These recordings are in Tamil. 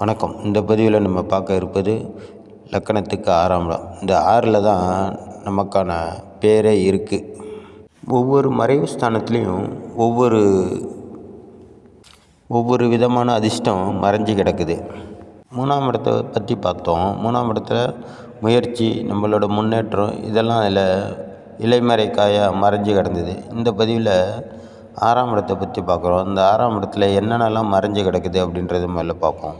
வணக்கம். இந்த பதிவில் நம்ம பார்க்க இருப்பது லக்கணத்துக்கு ஆறாம் இடம். இந்த ஆறில் தான் நமக்கான பேரே இருக்குது ஒவ்வொரு மறைவு ஸ்தானத்துலேயும் ஒவ்வொரு ஒவ்வொரு விதமான அதிர்ஷ்டம் மறைஞ்சு கிடக்குது. மூணாம் இடத்தை பற்றி பார்த்தோம். மூணாம் இடத்துல முயற்சி நம்மளோட முன்னேற்றம் இதெல்லாம் அதில் இலைமறை காயாக மறைஞ்சு கிடந்தது. இந்த பதிவில் ஆறாம் இடத்தை பற்றி பார்க்குறோம். இந்த ஆறாம் இடத்துல என்னென்னலாம் மறைஞ்சு கிடக்குது அப்படின்றது முதல்ல பார்ப்போம்.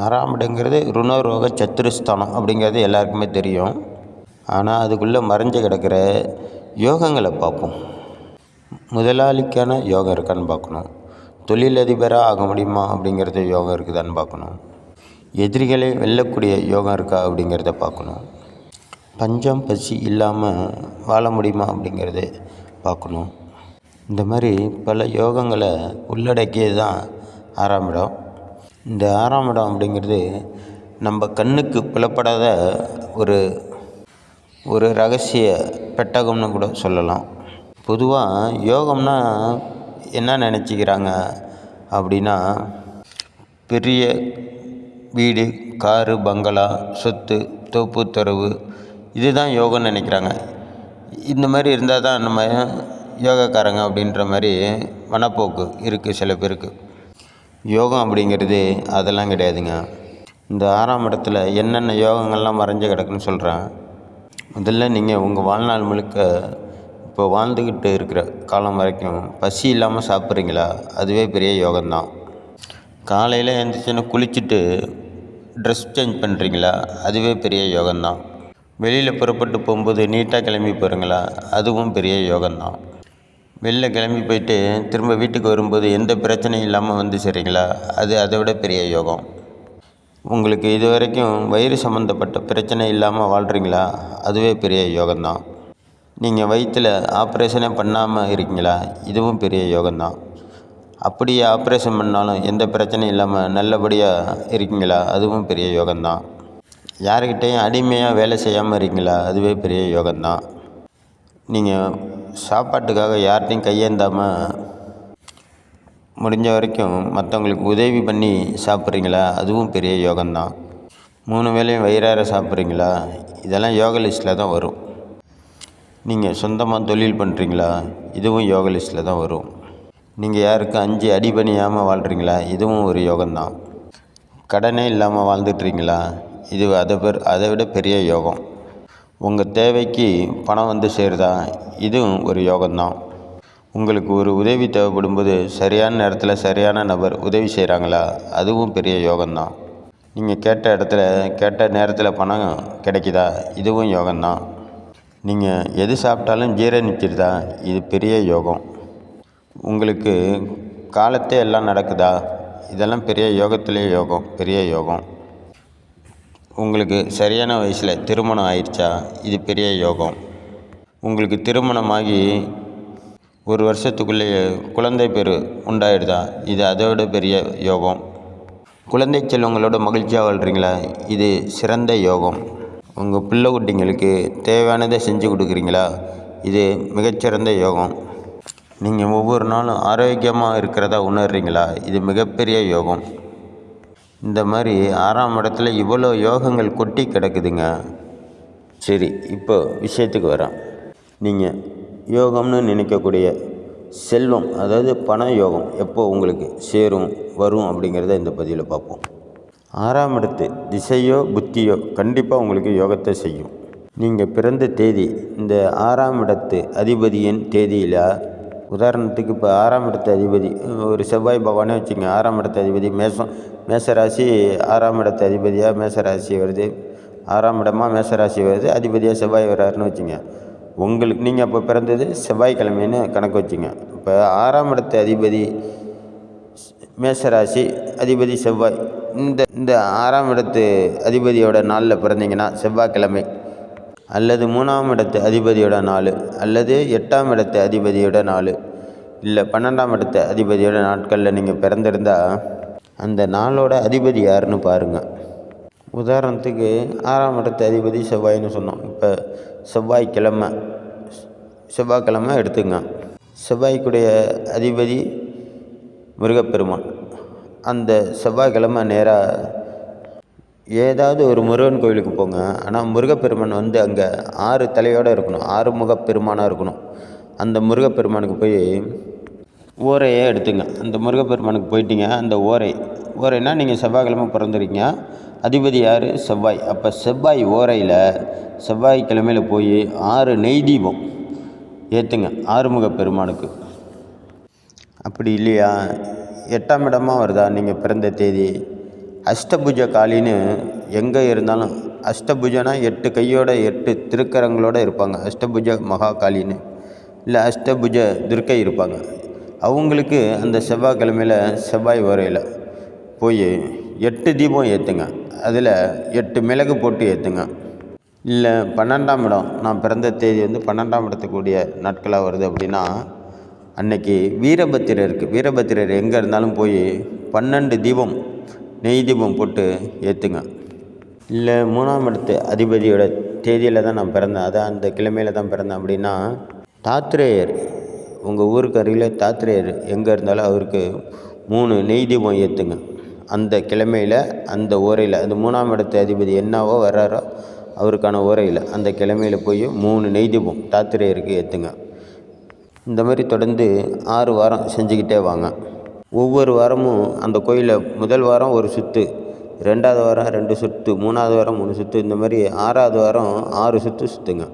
ஆறாம் இடங்கிறது ருணரோக சத்துருஸ்தானம் அப்படிங்கிறது எல்லாருக்குமே தெரியும். ஆனால் அதுக்குள்ளே மறைஞ்சு கிடக்கிற யோகங்களை பார்ப்போம். முதலாளிக்கான யோகம் இருக்கான்னு பார்க்கணும். தொழிலதிபராக ஆக முடியுமா அப்படிங்கிறது யோகம் இருக்குதான்னு பார்க்கணும். எதிரிகளை வெல்லக்கூடிய யோகம் இருக்கா அப்படிங்கிறத பார்க்கணும். பஞ்சம் பசி இல்லாமல் வாழ முடியுமா அப்படிங்கிறத பார்க்கணும். இந்த மாதிரி பல யோகங்களை உள்ளடக்கியது தான் ஆறாம் இடம். இந்த ஆறாம் இடம் அப்படிங்கிறது நம்ம கண்ணுக்கு புலப்படாத ஒரு ஒரு ரகசிய பெட்டகம்னு கூட சொல்லலாம். பொதுவாக யோகம்னா என்ன நினச்சிக்கிறாங்க அப்படின்னா பெரிய வீடு காரு பங்களா சொத்து தோப்பு துறவு இதுதான் யோகம்னு நினைக்கிறாங்க. இந்த மாதிரி இருந்தால் தான் நம்ம யோகாக்காரங்க அப்படின்ற மாதிரி மனப்போக்கு இருக்குது சில பேருக்கு. யோகம் அப்படிங்கிறது அதெல்லாம் கிடையாதுங்க. இந்த ஆறாம் இடத்துல என்னென்ன யோகங்கள்லாம் மறைஞ்சு கிடக்குன்னு சொல்கிறேன் முதல்ல நீங்கள் உங்கள் வாழ்நாள் முழுக்க இப்போ வாழ்ந்துக்கிட்டு இருக்கிற காலம் வரைக்கும் பசி இல்லாமல் சாப்பிட்றீங்களா? அதுவே பெரிய யோகம்தான். காலையில் எழுந்திரிச்சுன்னு குளிச்சுட்டு ட்ரெஸ் சேஞ்ச் பண்ணுறீங்களா அதுவே பெரிய யோகம்தான். வெளியில் புறப்பட்டு போகும்போது நீட்டாக கிளம்பி போகிறீங்களா அதுவும் பெரிய யோகம்தான். வெளில கிளம்பி போயிட்டு திரும்ப வீட்டுக்கு வரும்போது எந்த பிரச்சனையும் இல்லாமல் வந்து சரிங்களா? அது அதை விட பெரிய யோகம். உங்களுக்கு இது வரைக்கும் வயிறு சம்மந்தப்பட்ட பிரச்சனை இல்லாமல் வாழ்கிறீங்களா அதுவே பெரிய யோகம்தான். நீங்கள் வயிற்றில் ஆப்ரேஷனே பண்ணாமல் இருக்கீங்களா? இதுவும் பெரிய யோகம்தான். அப்படியே ஆப்ரேஷன் பண்ணாலும் எந்த பிரச்சனையும் இல்லாமல் நல்லபடியாக இருக்கீங்களா? அதுவும் பெரிய யோகம்தான். யாருக்கிட்டேயும் அடிமையாக வேலை செய்யாமல் இருக்கீங்களா? அதுவே பெரிய யோகம்தான். நீங்கள் சாப்பாட்டுக்காக யார்கிட்டையும் கையேந்தாமல் முடிஞ்ச வரைக்கும் மற்றவங்களுக்கு உதவி பண்ணி சாப்பிட்றீங்களா? அதுவும் பெரிய யோகம்தான். மூணு வேளையும் வயிறார சாப்பிட்றீங்களா? இதெல்லாம் யோக லிஸ்ட்டில் தான் வரும். நீங்கள் சொந்தமாக தொழில் பண்ணுறீங்களா இதுவும் யோக லிஸ்ட்டில் தான் வரும். நீங்கள் யாருக்கும் அஞ்சு அடி பணியாமல் வாழ்கிறீங்களா இதுவும் ஒரு யோகம்தான். கடனே இல்லாமல் வாழ்ந்துட்டுறீங்களா இது அதை பெர் அதை விட பெரிய யோகம். உங்கள் தேவைக்கு பணம் வந்து சேருதா? இதுவும் ஒரு யோகம்தான். உங்களுக்கு ஒரு உதவி தேவைப்படும் போது சரியான நேரத்தில் சரியான நபர் உதவி செய்கிறாங்களா அதுவும் பெரிய யோகம்தான். நீங்கள் கேட்ட இடத்துல கேட்ட நேரத்தில் பணம் கிடைக்குதா? இதுவும் யோகம்தான். நீங்கள் எது சாப்பிட்டாலும் ஜீரணிச்சிருதா? இது பெரிய யோகம். உங்களுக்கு காலத்தே எல்லாம் நடக்குதா? இதெல்லாம் பெரிய யோகத்திலே யோகம் பெரிய யோகம். உங்களுக்கு சரியான வயசில் திருமணம் ஆயிடுச்சா? இது பெரிய யோகம். உங்களுக்கு திருமணமாகி ஒரு வருஷத்துக்குள்ளேயே குழந்தை பேர் உண்டாயிடுதா? இது அதோட பெரிய யோகம். குழந்தை செல்வங்களோட மகிழ்ச்சியாக வாழ்கிறீங்களா இது சிறந்த யோகம். உங்கள் பிள்ளை குட்டிங்களுக்கு தேவையானதை செஞ்சு கொடுக்குறீங்களா? இது மிகச்சிறந்த யோகம். நீங்கள் ஒவ்வொரு நாளும் ஆரோக்கியமாக இருக்கிறதா உணர்றீங்களா? இது மிகப்பெரிய யோகம். இந்த மாதிரி ஆறாம் இடத்துல இவ்வளோ யோகங்கள் கொட்டி கிடக்குதுங்க. சரி இப்போ விஷயத்துக்கு வரேன் நீங்கள் யோகம்னு நினைக்கக்கூடிய செல்வம் அதாவது பண யோகம் எப்போ உங்களுக்கு சேரும் வரும் அப்படிங்கிறத இந்த பதிவில் பார்ப்போம். ஆறாம் இடத்து திசையோ புத்தியோ கண்டிப்பாக உங்களுக்கு யோகத்தை செய்யும். நீங்கள் பிறந்த தேதி இந்த ஆறாம் இடத்து அதிபதியின் தேதியில் உதாரணத்துக்கு இப்போ ஆறாம் இடத்து அதிபதி ஒரு செவ்வாய் பகவானே வச்சுங்க ஆறாம் இடத்த அதிபதி மேசம் மேசராசி ஆறாம் இடத்து அதிபதியாக மேசராசி வருது ஆறாம் இடமா மேசராசி வருது அதிபதியாக செவ்வாய் வர்றாருன்னு வச்சுங்க உங்களுக்கு நீங்கள் அப்போ பிறந்தது செவ்வாய்க்கிழமைன்னு கணக்கு வச்சுங்க இப்போ ஆறாம் இடத்து அதிபதி மேசராசி அதிபதி செவ்வாய் இந்த இந்த ஆறாம் இடத்து அதிபதியோட நாளில் பிறந்தீங்கன்னா செவ்வாய்க்கிழமை அல்லது மூணாம் இடத்து அதிபதியோட நாள் அல்லது எட்டாம் இடத்து அதிபதியோட நாள் இல்லை பன்னெண்டாம் இடத்து அதிபதியோட நாட்களில் நீங்கள் பிறந்திருந்தால் அந்த நாளோட அதிபதி யாருன்னு பாருங்கள் உதாரணத்துக்கு ஆறாம் இடத்து அதிபதி செவ்வாய்னு சொன்னோம். இப்போ செவ்வாய்க்கிழமை செவ்வாய்க்கிழமை எடுத்துங்க. செவ்வாய்க்குடைய அதிபதி முருகப்பெருமான். அந்த செவ்வாய்க்கிழமை நேராக ஏதாவது ஒரு முருகன் கோயிலுக்கு போங்க. ஆனால் முருகப்பெருமான் வந்து அங்கே ஆறு தலையோடு இருக்கணும். ஆறு முகப்பெருமானாக இருக்கணும். அந்த முருகப்பெருமானுக்கு போய் ஓரையே எடுத்துங்க. அந்த முருகப்பெருமானுக்கு போயிட்டீங்க. அந்த ஓரை ஓரைனா நீங்கள் செவ்வாய்க்கிழமை பிறந்துருக்கீங்க. அதிபதி யார்? செவ்வாய். அப்போ செவ்வாய் ஓரையில் செவ்வாய்க்கிழமையில் போய் ஆறு நெய் தீபம் ஏற்றுங்க ஆறுமுக பெருமானுக்கு அப்படி இல்லையா? எட்டாம் இடமா வருதா? நீங்கள் பிறந்த தேதி. அஷ்டபுஜ காளின்னு எங்கே இருந்தாலும் அஷ்டபுஜனா எட்டு கையோட எட்டு திருக்கரங்களோடு இருப்பாங்க. அஷ்டபுஜ மகா காளின்னு இல்லை அஷ்டபுஜ துர்க்கை இருப்பாங்க. அவங்களுக்கு அந்த செவ்வாய்க்கிழமையில் செவ்வாய் வரையில் போய் எட்டு தீபம் ஏற்றுங்க அதில் எட்டு மிளகு போட்டு ஏற்றுங்க இல்லை பன்னெண்டாம் இடம். நான் பிறந்த தேதி வந்து பன்னெண்டாம் இடத்துக்குரிய நாட்களாக வருது அப்படின்னா அன்னைக்கு வீரபத்திரர் இருக்குது வீரபத்திரர் எங்கே இருந்தாலும் போய் பன்னெண்டு தீபம் நெய் தீபம் போட்டு ஏற்றுங்க இல்லை மூணாம் இடத்து அதிபதியோட தேதியில் தான் நான் பிறந்தேன். அதான் அந்த கிழமையில் தான் பிறந்தேன் அப்படின்னா தாத்ரேயர் உங்கள் ஊருக்கு அருகில் தாத்திரேயர் எங்கே இருந்தாலும் அவருக்கு மூணு நெய் தீபம் ஏற்றுங்க அந்த கிழமையில் அந்த ஓரையில் அந்த மூணாம் இடத்து அதிபதி என்னவோ வர்றாரோ அவருக்கான ஓரையில் அந்த கிழமையில் போய் மூணு நெய் தீபம் தாத்திரேயருக்கு ஏற்றுங்க இந்த மாதிரி தொடர்ந்து ஆறு வாரம் செஞ்சுக்கிட்டே வாங்க. ஒவ்வொரு வாரமும் அந்த கோயிலில் முதல் வாரம் ஒரு சுற்று ரெண்டாவது வாரம் ரெண்டு சுற்று மூணாவது வாரம் மூணு சுற்று இந்த மாதிரி ஆறாவது வாரம் ஆறு சுற்று சுற்றுங்க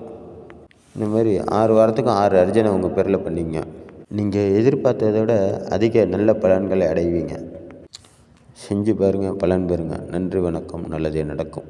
இந்த மாதிரி ஆறு வாரத்துக்கும் ஆறு அர்ஜனை உங்கள் பேரில் பண்ணிங்க. நீங்கள் எதிர்பார்த்ததை விட அதிக நல்ல பலன்களை அடைவீங்க. செஞ்சு பாருங்கள் பலன் பெறுங்க. நன்றி வணக்கம். நல்லதே நடக்கும்.